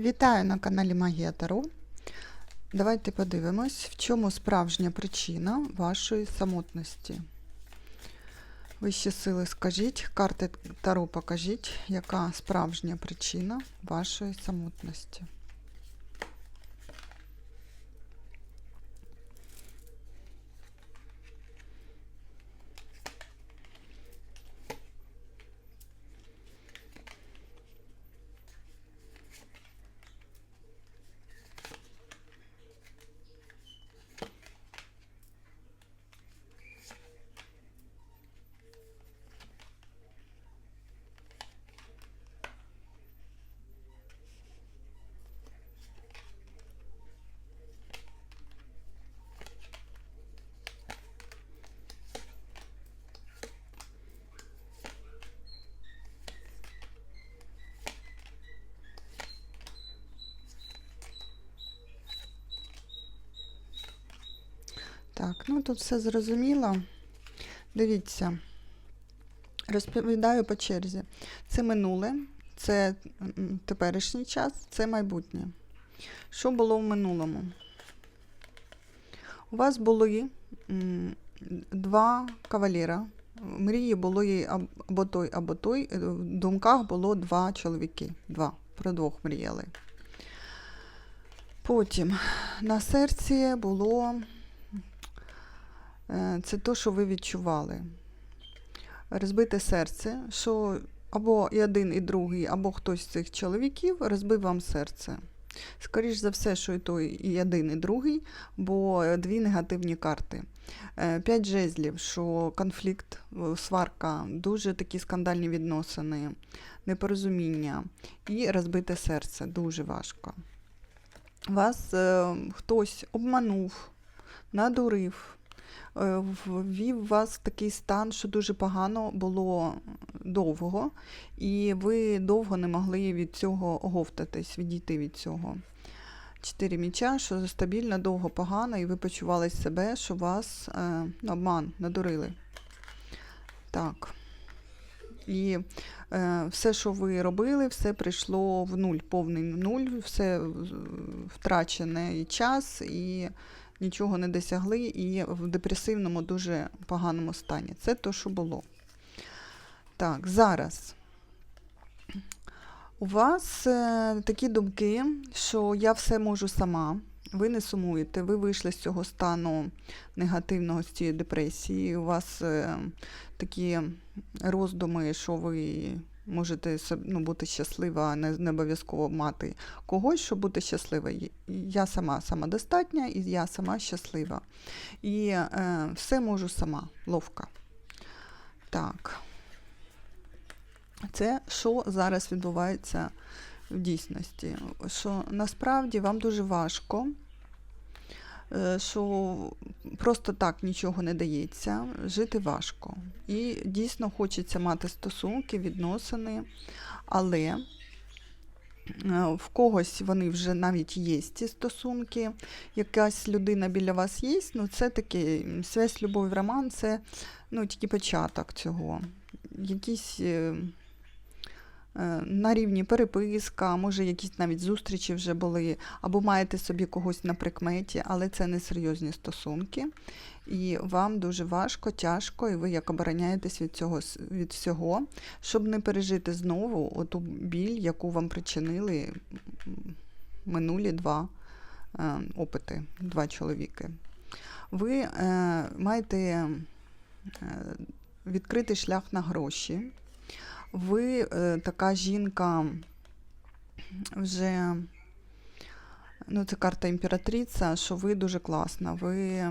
Вітаю на каналі Магія Таро. Давайте подивимось, в чому справжня причина вашої самотності. Вищі сили скажіть, карти Таро покажіть, яка справжня причина вашої самотності. Так, ну тут все зрозуміло. Дивіться, розповідаю по черзі. Це минуле, це теперішній час, це майбутнє. Що було в минулому? У вас були два кавалера. В мрії було їй або той, або той. Е, В думках було два чоловіки. Два. Про двох мріяли. Потім на серці було це то, що ви відчували. Розбите серце, що або і один, і другий, або хтось з цих чоловіків розбив вам серце. Скоріш за все, що і той, і один, і другий, бо е, дві негативні карти. Е, П'ять жезлів, що конфлікт, е, сварка, дуже такі скандальні відносини, непорозуміння і розбите серце. Дуже важко. Вас е, хтось обманув, надурив, е, ввів вас в такий стан, що дуже погано було довго, і ви довго не могли від цього оговтатись, відійти від цього. Чотири міча, що стабільно, довго погано, і ви почували себе, що вас е, обман, надурили. Так. І е, все, що ви робили, все прийшло в нуль, повний нуль, все е, втрачений час і нічого не досягли, і в депресивному, дуже поганому стані. Це то, що було. Так, зараз. У вас е, такі думки, що я все можу сама. Ви не сумуєте, ви вийшли з цього стану негативного, з цієї депресії. У вас е, такі роздуми, що ви можете ну, бути щаслива, не, не обов'язково мати когось, щоб бути і Я сама самодостатня, і я сама щаслива. І е, все можу сама, ловка. Так. Це що зараз відбувається в дійсності? Що насправді вам дуже важко, що просто так нічого не дається, жити важко. І дійсно хочеться мати стосунки, відносини, але е, в когось вони вже навіть є ці стосунки, якась людина біля вас є, ну це таке связь, любов, роман, це ну, тільки початок цього. Якісь е, е, на рівні переписка, може якісь навіть зустрічі вже були, або маєте собі когось на прикметі, але це не серйозні стосунки. І вам дуже важко, тяжко, і ви як обороняєтесь від цього від всього, щоб не пережити знову оту біль, яку вам причинили минулі два е, опити, два чоловіки. Ви е, маєте е, відкритий шлях на гроші. Ви е, така жінка вже, ну, це карта імператриця, що ви дуже класна. Ви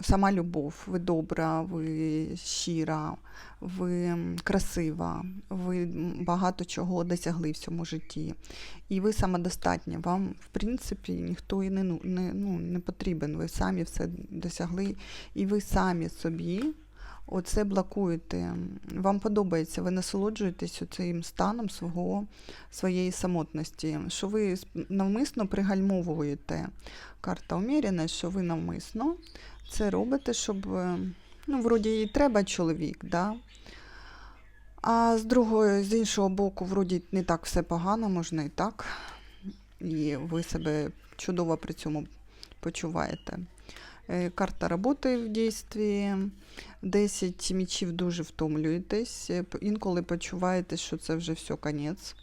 сама любов, ви добра, ви щира, ви красива, ви багато чого досягли в цьому житті. І ви самодостатня. Вам, в принципі, ніхто і не, ну- не, ну, не потрібен. Ви самі все досягли, і ви самі собі оце блокуєте. Вам подобається, ви насолоджуєтесь цим станом свого, своєї самотності, що ви навмисно пригальмовуєте. Карта уміряна, що ви навмисно це робите, щоб, е, ну, вроді і треба чоловік, да? А з другої, з іншого боку, вроді не так все погано, можна і так. І ви себе чудово при цьому почуваєте. Е, Карта роботи в дійстві. 10 мічів дуже втомлюєтесь. Е, Інколи почуваєте, що це вже все конець.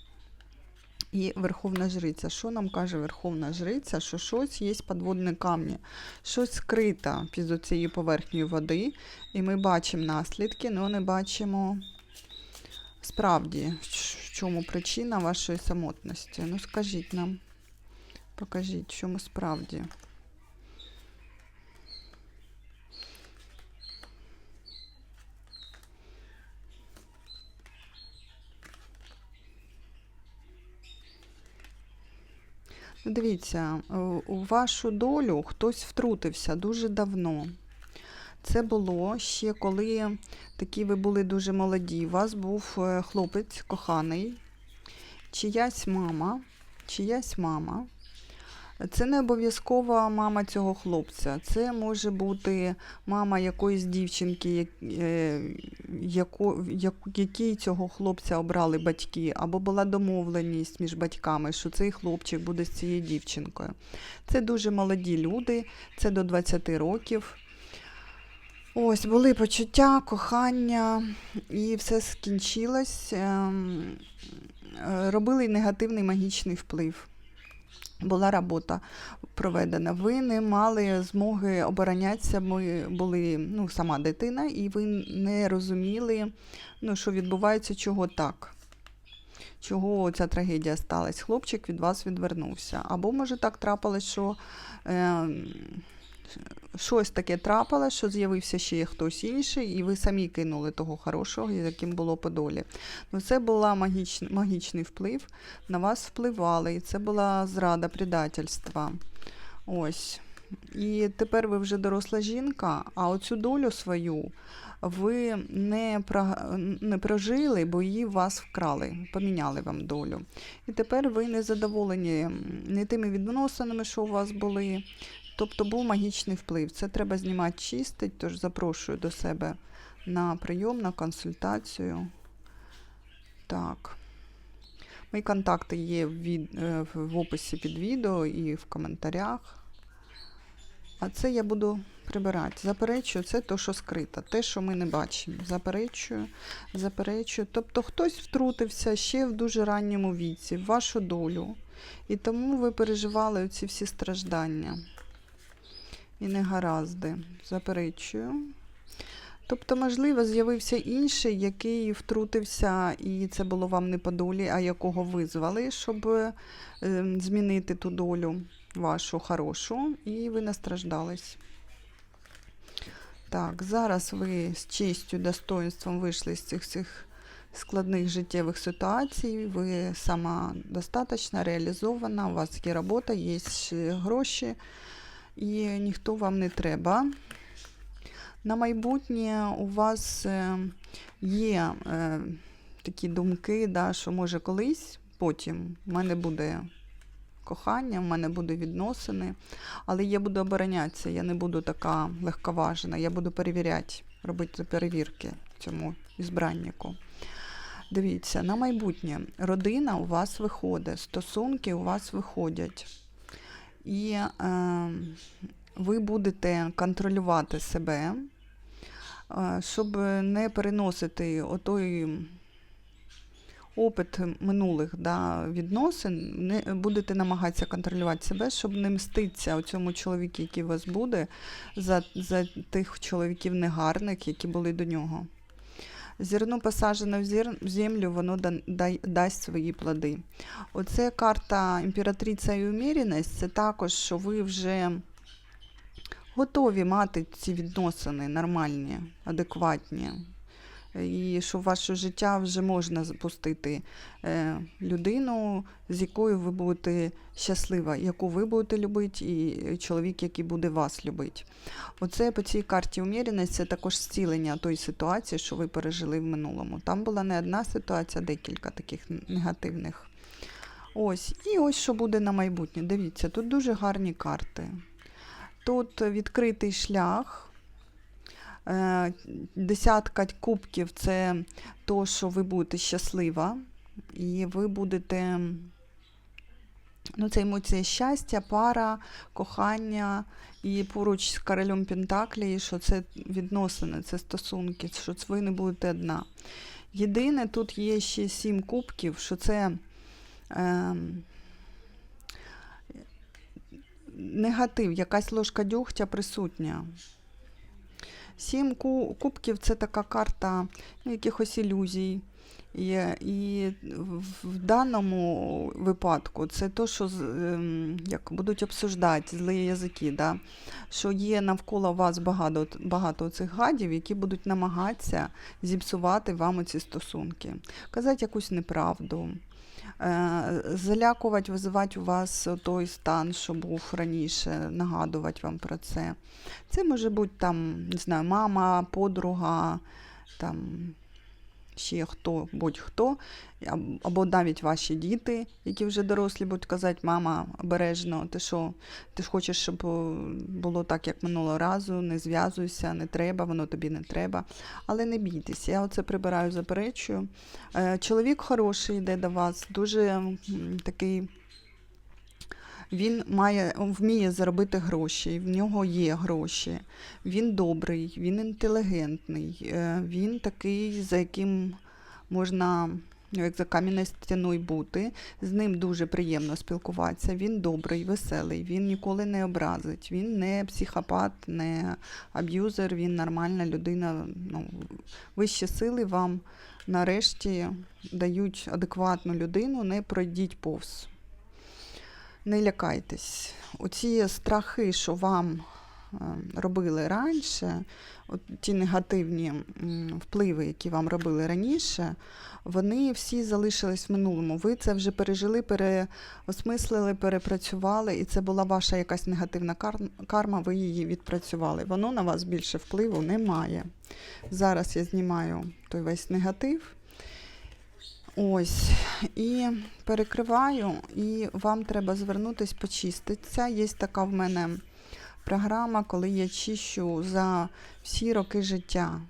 І Верховна Жриця. Що нам каже Верховна Жриця? Що щось є підводні камні, щось скрито під цією поверхнею води, і ми бачимо наслідки, але не бачимо справді, в чому причина вашої самотності. Ну скажіть нам, покажіть, в чому справді. Дивіться, е, у вашу долю хтось втрутився дуже давно. Це було ще коли такі ви були дуже молоді. У вас був е, хлопець коханий, чиясь мама, чиясь мама. Це не обов'язкова мама цього хлопця. Це може бути мама якоїсь дівчинки, е, якій цього хлопця обрали батьки, або була домовленість між батьками, що цей хлопчик буде з цією дівчинкою. Це дуже молоді люди, це до 20 років. Ось були почуття, кохання, і все скінчилось. ем, е, Робили негативний магічний вплив. Була робота проведена. Ви не мали змоги оборонятися. Ми були ну, сама дитина, і ви не розуміли, ну, що відбувається, чого так. Чого ця трагедія сталася? Хлопчик від вас відвернувся. Або, може, так трапилось, що е, щось таке трапилось, що з'явився ще хтось інший, і ви самі кинули того хорошого, яким було по долі. Ну, це був магіч, магічний вплив, на вас впливали, і це була зрада, предательства. Ось. І тепер ви вже доросла жінка, а оцю долю свою ви не, не прожили, бо її вас вкрали, поміняли вам долю. І тепер ви не задоволені не тими відносинами, що у вас були. Тобто був магічний вплив. Це треба знімати чистить, тож запрошую до себе на прийом, на консультацію. Так. Мої контакти є в, від, е, в описі під відео і в коментарях. А це я буду прибирати. Заперечую, це те, що скрито, те, що ми не бачимо. Заперечую, заперечую. Тобто хтось втрутився ще в дуже ранньому віці, в вашу долю. І тому ви переживали оці всі страждання. І негаразди. Заперечую. Тобто, можливо, з'явився інший, який втрутився, і це було вам не по долі, а якого визвали, щоб е, змінити ту долю вашу хорошу, і ви настраждались. Так, зараз ви з честю, достоинством вийшли з цих цих складних життєвих ситуацій. Ви самодостаточна, реалізована, у вас є робота, є гроші, і ніхто вам не треба. На майбутнє у вас е, є е, такі думки, да, що може колись, потім в мене буде кохання, в мене буде відносини, але я буду оборонятися, я не буду така легковажена, я буду перевіряти, робити перевірки цьому ізбраннику. Дивіться, на майбутнє родина у вас виходить, стосунки у вас виходять. І е, ви будете контролювати себе, е, щоб не переносити отой опит минулих да, відносин, не будете намагатися контролювати себе, щоб не мститися цьому чоловіку, який у вас буде, за, за тих чоловіків негарних, які були до нього. Зерно посаджене в землю, воно дасть свої плоди. Оце карта імператриця і уміряність, це також, що ви вже готові мати ці відносини нормальні, адекватні. І що в ваше життя вже можна запустити е, людину, з якою ви будете щаслива, яку ви будете любити, і чоловік, який буде вас любити. Оце по цій карті уміреність це також зцілення тої ситуації, що ви пережили в минулому. Там була не одна ситуація, а декілька таких негативних. Ось, і ось що буде на майбутнє. Дивіться, тут дуже гарні карти. Тут відкритий шлях. Е, Десятка кубків це то, що ви будете щаслива, і ви будете. Ну, це емоції щастя, пара, кохання і поруч з королем Пентаклі, що це відносини, це стосунки, що ви не будете одна. Єдине, тут є ще сім кубків, що це е, негатив, якась ложка дьогтя присутня. Сім кубків це така карта ну, якихось ілюзій. І, в даному випадку це то, що ем, як будуть обсуждати злі язики, да? що є навколо вас багато, багато цих гадів, які будуть намагатися зіпсувати вам ці стосунки, казати якусь неправду, е, залякувати, визивати у вас той стан, що був раніше, нагадувати вам про це. Це може бути там, не знаю, мама, подруга, там ще хто, будь-хто, або навіть ваші діти, які вже дорослі, будуть казати, мама, обережно, ти що, ти ж хочеш, щоб е, було так, як минулого разу, не зв'язуйся, не треба, воно тобі не треба. Але не бійтеся, я оце прибираю, заперечую. Е, Чоловік хороший йде до вас, дуже такий. Він має, вміє заробити гроші, в нього є гроші. Він добрий, він інтелігентний, е, він такий, за яким можна, ну, як за кам'яною стіною бути. З ним дуже приємно спілкуватися. Він добрий, веселий, він ніколи не образить, він не психопат, не аб'юзер, він нормальна людина. Ну, вищі сили вам нарешті дають адекватну людину, не пройдіть повз. Не лякайтесь. Оці страхи, що вам е, робили раніше, ті негативні впливи, які вам робили раніше, вони всі залишились в минулому. Ви це вже пережили, переосмислили, перепрацювали, і це була ваша якась негативна карма, ви її відпрацювали. Воно на вас більше впливу не має. Зараз я знімаю той весь негатив. Ось, і перекриваю, і вам треба звернутись, почиститися. Є така в мене програма, коли я чищу за всі роки життя.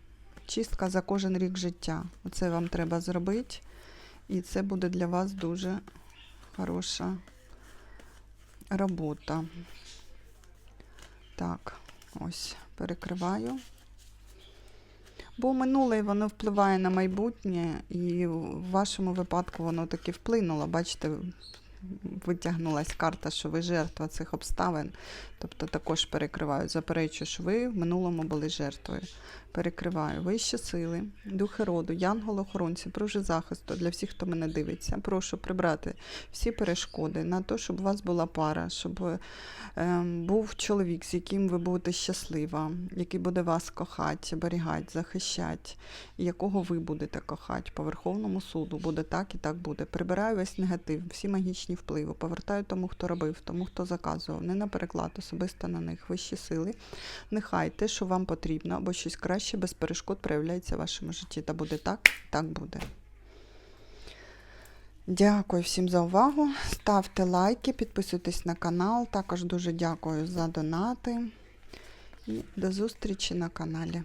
Чистка за кожен рік життя. Оце вам треба зробити. І це буде для вас дуже хороша робота. Так, ось, перекриваю. Бо минуле воно впливає на майбутнє, і в вашому випадку воно таки вплинуло. Бачите, витягнулась карта, що ви жертва цих обставин. Тобто також перекриваю, заперечую, що ви в минулому були жертвою. Перекриваю вищі сили, духи роду, янголи-охоронці, пружи захисту для всіх, хто мене дивиться. Прошу прибрати всі перешкоди на те, щоб у вас була пара, щоб ем, був чоловік, з яким ви будете щаслива, який буде вас кохати, оберігати, захищати, якого ви будете кохати по Верховному суду. Буде так і так буде. Прибираю весь негатив, всі магічні впливи, повертаю тому, хто робив, тому, хто заказував, не на переклад, особисто на них, вищі сили. Нехай те, що вам потрібно, або щось краще без перешкод проявляється в вашому житті. Та буде так, так буде. Дякую всім за увагу. Ставте лайки, підписуйтесь на канал. Також дуже дякую за донати. І до зустрічі на каналі.